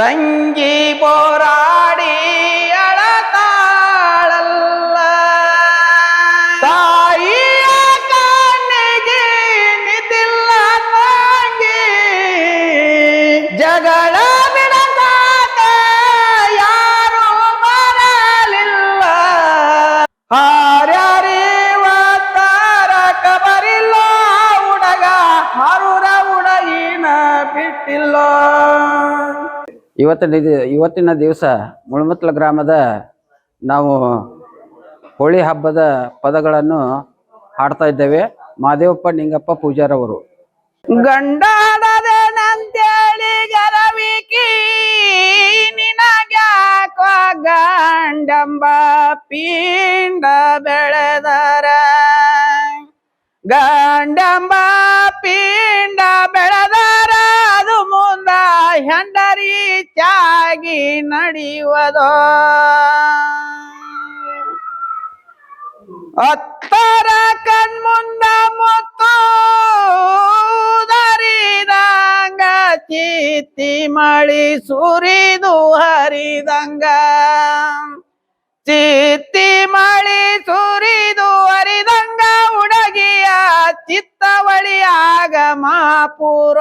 தங்கி போரா ಇವತ್ತಿನ ಇವತ್ತಿನ ದಿವಸ ಮುಳಮತ್ಲ ಗ್ರಾಮದ ನಾವು ಹೋಳಿ ಹಬ್ಬದ ಪದಗಳನ್ನು ಹಾಡ್ತಾ ಇದ್ದೇವೆ. ಮಾದೇವಪ್ಪ ನಿಂಗಪ್ಪ ಪೂಜಾರವರು. ಗಂಡಾಡದೇನಂತೇಳಿ ಗರವಿಕಿ, ನಿನಗ್ಯಾಕೋ ಗಂಡಂಬ ಪಿಂಡ ಬೆಳೆದರ. ಗಂಡಂಬ ಪಿಂಡ ಹೆಂಡರಿ ಚಾಗಿ ನಡೆಯುವುದೋ? ಅತ್ತರ ಕಣ್ಮುಂದ ಮುತ್ತೂದರಿದಂಗ, ಚೀತಿ ಚಿತ್ತಿ ಮಳಿ ಸುರಿದು ಹರಿದಂಗ. ಚಿತ್ತಿ ಮಳಿ ಸುರಿದು ಹರಿದಂಗ, ಉಡಗಿಯ ಚಿತ್ತವಳಿಯಾಗ ಮಾಪುರ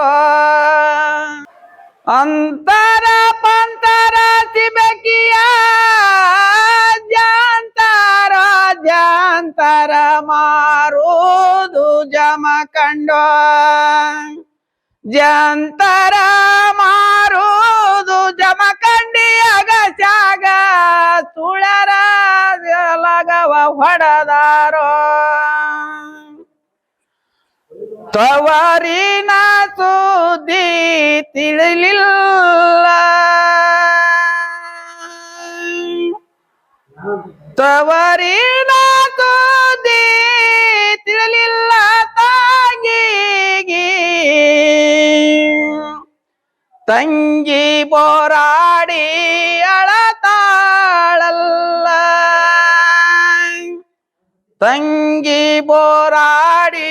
ಅಂತರ ಪಂತರ ಸಿಬಕಿಯ ಜಾಂತರ ಜಾಂತರ ಮಾರುದು ಜಮ ಕಂಡೋ. ಜಂತರ ಮಾರುದು ಜಮ ಕಂಡಿ ಅಗಸ್ಯಾಗ ಸುಳರ ಲಗವ ಹೊಡೆದಾರೋ. ತವರಿನ ಸುದ್ದಿ ತಿಳಿಲಿಲ್ಲ ತವರಿನ ಸುದ್ದಿ ತಿಳಿಲಿಲ್ಲ ತಂಗಿಗೆ ತಂಗಿ ಬೋರಾಡಿ ಅಳತಾಳಲ್ಲ ತಂಗಿ ಬೋರಾಡಿ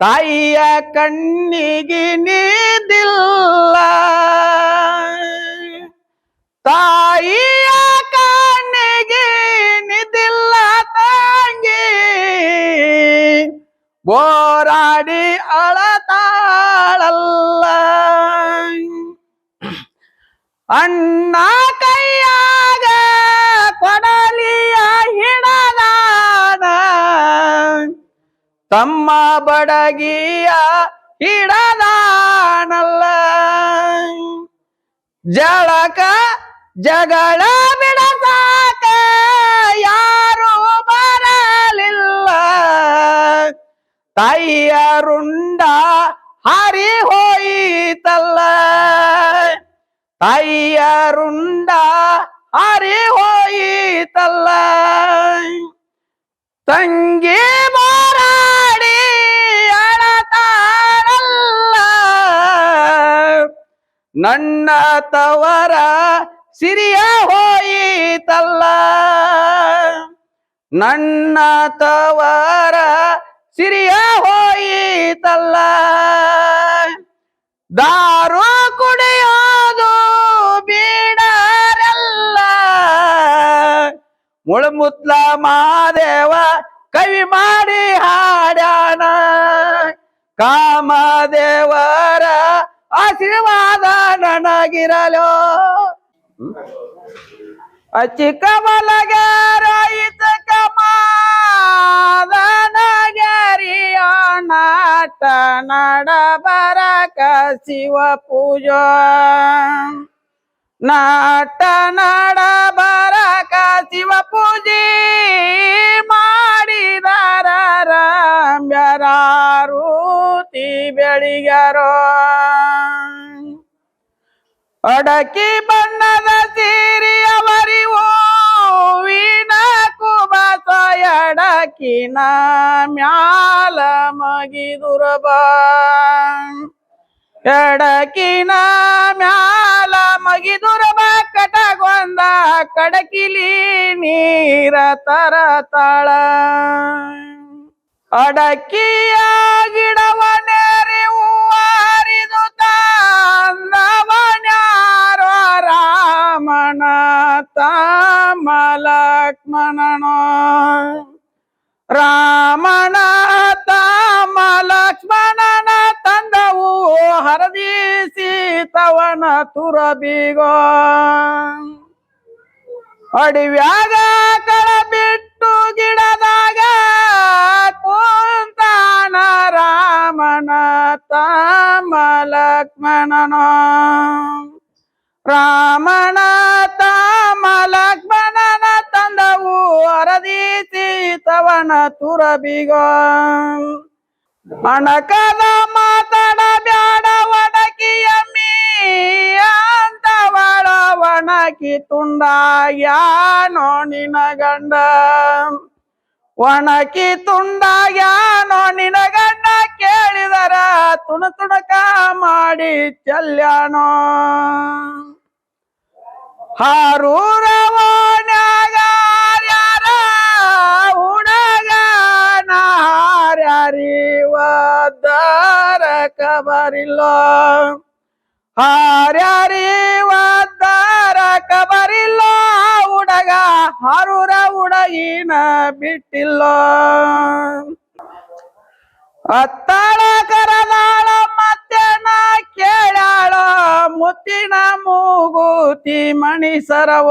ತಾಯಿಯ ಕಣ್ಣಿಗೆ ನೀದಿಲ್ಲ ತಾಯಿಯ ಕಣ್ಣಿಗೆ ನಿದಿಲ್ಲ ತಂಗಿ ಬೋರಾಡಿ ಅಳತಾಳಲ್ಲ ಅಣ್ಣ ಕೈಯಾಗ ತಮ್ಮ ಬಡಗಿಯ ಹಿಡದಾನಲ್ಲ ಜಳಕ ಜಗಳ ಬಿಡಸಾಕ ಯಾರು ಬರಲಿಲ್ಲ ತಾಯಿಯ ರುಂಡ ಹಾರಿ ಹೋಯಿತಲ್ಲ ತಾಯಿಯ ರುಂಡ ಹಾರಿ ಹೋಯಿತಲ್ಲ ತಂಗಿ ಮಾರಾಡಿ ನನ್ನ ತವರ ಸಿರಿಯ ಹೋಯಿತಲ್ಲ. ನನ್ನ ತವರ ಸಿರಿಯ ಹೋಯಿತಲ್ಲ. ದಾರು ಕುಡಿಯೋದು ಬೀಡಾರಲ್ಲ. ಮುಳುಮುತ್ಲ ಮಾದೇವ ಕವಿ ಮಾಡಿ ಹಾಡ್ಯಾನ. ಕಾಮದೇವರ ಆಶೀರ್ವಾದ ನನಗಿರಲೋ ಅಚ್ಚಿ ಕಮಲಗಾರ ಇತ ಕಮಾದನಗರಿಯ ನಾಟ ನಡ ಬರಕ ಶಿವ ಪೂಜ. ನಾಟ ನಡ ಬರಕ ಶಿವ ಪೂಜೆ ಮಾಡಿದರ ರಾಮ್ಯರಾರುತಿ ಬೆಳಿಗರೋ ಅಡಕಿ ಬಣ್ಣದ ಸೀರಿಯವರಿವೋ ವೀಣ ಕುಬಸ ಎಡಕಿನ ಮ್ಯಾಲ ಮಗಿದುರಬ ಎಡಕಿನ ಮ್ಯಾಲ ಮಗಿದುರಬ ಕಟಗೊಂದ ಕಡಕಿಲಿ ನೀರ ತಳ. ಅಡಕಿಯ ಲಕ್ಷ್ಮಣನೋ. ರಾಮನ ತಾಮ ಲಕ್ಷ್ಮಣನ ತಂದವು ಹರದಿ ಸೀತವನ ತುರಬಿಗೋ. ಅಡಿವ್ಯಾಗ ಕಳ ಬಿಟ್ಟು ಗಿಡದಾಗ ಕುಂತಾನ ರಾಮನ ತಾಮ ಲಕ್ಷ್ಮಣನೋ. ರಾಮನ ಅರದಿಸಿ ತವನ ತುರಬಿಗೋ. ಅಣಕದ ಮಾತಡ ಬ್ಯಾಡ ಒಣಕಿಯ ಅಂತವಳ ಒಣಕಿ ತುಂಡ ಯಾನೋ ನಿನ ಗಂಡ ಒಣಕಿ ತುಂಡ ಯಾನೋ ನಿನ ಗಂಡ ಕೇಳಿದರ ತುಣು ತುಣಕ ಮಾಡಿ ಚಲ್ಯಾನೋ. ಹಾರೂರವನ್ಯಾಗ ಕಬರಿಲ್ಲ. ಹಾರ್ಯಾರಿವದ್ದಾರ ಕಬರಿಲ್ಲ. ಉಡಗ ಹಾರೂರ ಉಡಗಿನ ಬಿಟ್ಟಿಲ್ಲ. ಅತ್ತಳ ಕರದಾಳ ನಾ ಕೇಳಾಳ ಮುತ್ತಿನ ಮೂಗುತಿ ಮಣಿಸರವ.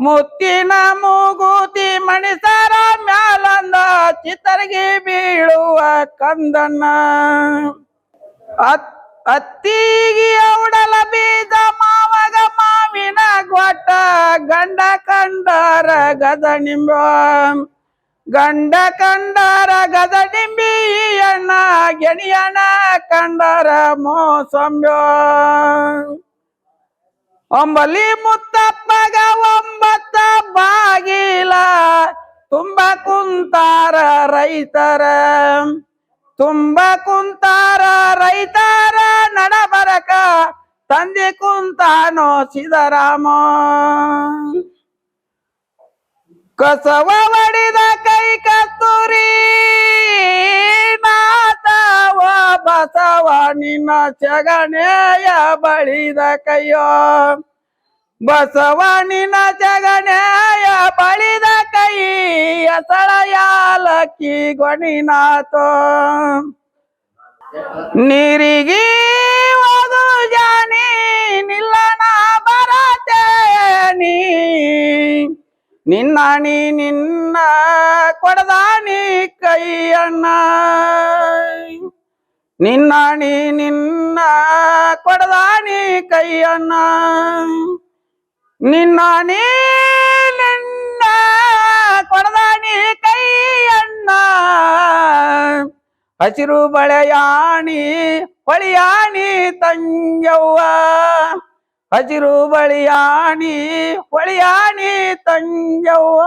ಮುತ್ತಿನ ಮೂಗುತಿ ಮಣಿಸರ ಮ್ಯಾಲಂದ ಚಿತ್ತರಿಗೆ ಬೀಳುವ ಕಂದನ. ಅತ್, ಅತ್ತಿಗಿ ಔಡಲ ಬೀಜ ಮಾವಗ ಮಾವಿನ ಗೊಟ್ಟ, ಗಂಡ ಕಂಡರ ಗದ ನಿಂಬ. ಗಂಡ ಕಂಡರ ಗದ ನಿಂಬಿಯಣ್ಣ ಗೆಣಿಯಣ ಕಂಡರ ಮೋಸಂಬ. ಒಂಬಲಿ ಮುತ್ತಪ್ಪಗ ಬಾಗಿಲ, ತುಂಬ ಕುಂತಾರ ರೈತರ. ತುಂಬ ಕುಂತಾರ ರೈತರ ನಡಬರಕ, ತಂದೆ ಕುಂತಾನೋ ಸಿದರಾಮ ಕಸವ ಒಡಿದ ಕೈ ಕಸ್ತೂರಿ ನಾತವ ಬಸವ ನಿನ್ನ ಚಗಣೆಯ ಬಳಿದ ಕೈಯೋ. ಬಸವ ನಿನ್ನ ಜಗನೆಯ ಬಳಿದ ಕೈ ಅಸಳ ಯಾಲಕ್ಕಿ ಗೊಣಿನಾಥೋ ನೀರಿಗಿ ಓದು ಜಾನಿ ನಿಲ್ಲನ ಬರತೇನಿ ನಿನ್ನಾಣಿ ನಿನ್ನ ಕೊಡದಾನಿ ಕೈಯಣ್ಣ. ನಿನ್ನಾಣಿ ನಿನ್ನ ಕೊಡದಾನಿ ಕೈಯಣ್ಣ. ನಿನ್ನಾಣಿ ನಿನ್ನ ಕೊಡದಾನಿ ಕೈಯಣ್ಣ ಹಸಿರು ಬಳೆಯಾಣಿ ಹೊಳಿಯಾಣಿ ತಂಗ್ಯವ್ವ. ಹಸಿರು ಬಳಿಯಾಣಿ ಹೊಳಿಯಾಣಿ ತಂಗ್ಯವ್ವ.